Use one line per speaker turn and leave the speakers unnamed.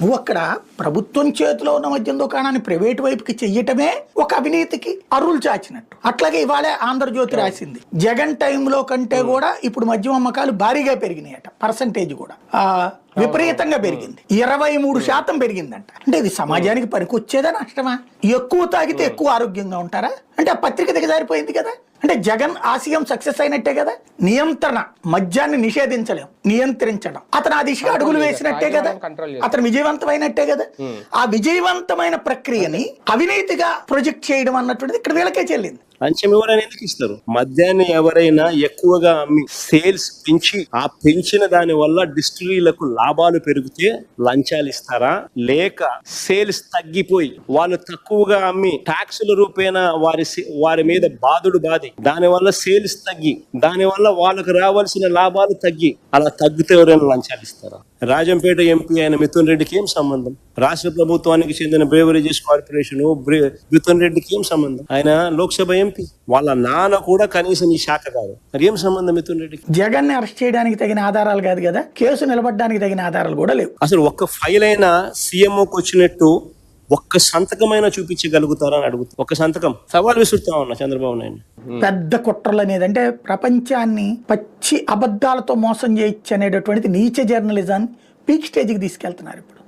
నువ్వు అక్కడ ప్రభుత్వం చేతిలో ఉన్న మద్యం దుకాణాన్ని ప్రైవేట్ వైపుకి చెయ్యటమే ఒక అవినీతికి అరువులు చాచినట్టు. అట్లాగే ఇవాళే ఆంధ్రజ్యోతి రాసింది జగన్ టైంలో కంటే కూడా ఇప్పుడు మద్యం అమ్మకాలు భారీగా పెరిగినాయట పర్సంటేజ్ కూడా. విపరీతంగా పెరిగింది. ఇరవై మూడు శాతం పెరిగిందంట. అంటే ఇది సమాజానికి పనికొచ్చేదా నష్టమా? ఎక్కువ తాగితే ఎక్కువ ఆరోగ్యంగా ఉంటారా? అంటే ఆ పత్రిక దిగజారిపోయింది కదా? అంటే జగన్ ఆశయం సక్సెస్ అయినట్టే కదా? నియంత్రణ మద్యాన్ని నిషేధించలేం నియంత్రించడం. అతను ఆ దిశగా అడుగులు వేసినట్టే కదా? అతను విజయవంతమైనట్టే కదా? ఆ విజయవంతమైన ప్రక్రియని అవినీతిగా ప్రొజెక్ట్ చేయడం అన్నటువంటిది ఇక్కడ వీళ్ళకే చెల్లింది.
ఎవరైనా ఎందుకు ఇస్తారు? మద్యాన్ని ఎవరైనా ఎక్కువగా అమ్మి సేల్స్ పెంచి ఆ పెంచిన దాని వల్ల డిస్టిలరీలకు లాభాలు పెరిగితే లంచాలు ఇస్తారా? లేక సేల్స్ తగ్గిపోయి వాళ్ళు తక్కువగా అమ్మి ట్యాక్సుల రూపేణా వారి వారి మీద బాధుడు బాధి దాని వల్ల సేల్స్ తగ్గి దాని వల్ల వాళ్ళకు రావాల్సిన లాభాలు తగ్గి అలా తగ్గితే ఎవరైనా లంచాలు ఇస్తారా? రాజంపేట ఎంపీ అయిన మిథున్ రెడ్డికి ఏం సంబంధం? రాష్ట్ర ప్రభుత్వానికి చెందిన బ్రేవరేజెస్ కార్పొరేషన్ మిథున్ రెడ్డికి ఏం సంబంధం? ఆయన లోక్సభ ఎంపీ. వాళ్ళ నాన్న కూడా కనీసం ఈ శాఖ కాదు. మరి ఏం సంబంధం మిథున్ రెడ్డికి?
జగన్ని అరెస్ట్ చేయడానికి తగిన ఆధారాలు కాదు కదా? కేసు నిలబడడానికి తగిన ఆధారాలు కూడా లేవు.
అసలు ఒక్క ఫైల్ అయినా సీఎంఓకి వచ్చినట్టు ఒక్క సంతకమైనా చూపించగలుగుతారా అని అడుగుతా ఒక్క సంతకం. సవాల్ విసురుతా ఉన్నా చంద్రబాబు నాయుడు
పెద్ద కుట్రలు అనేది అంటే ప్రపంచాన్ని పచ్చి అబద్ధాలతో మోసం చేయొచ్చు అనేటటువంటిది నీచ జర్నలిజాన్ని పీక్ స్టేజ్కి తీసుకెళ్తున్నారు ఇప్పుడు.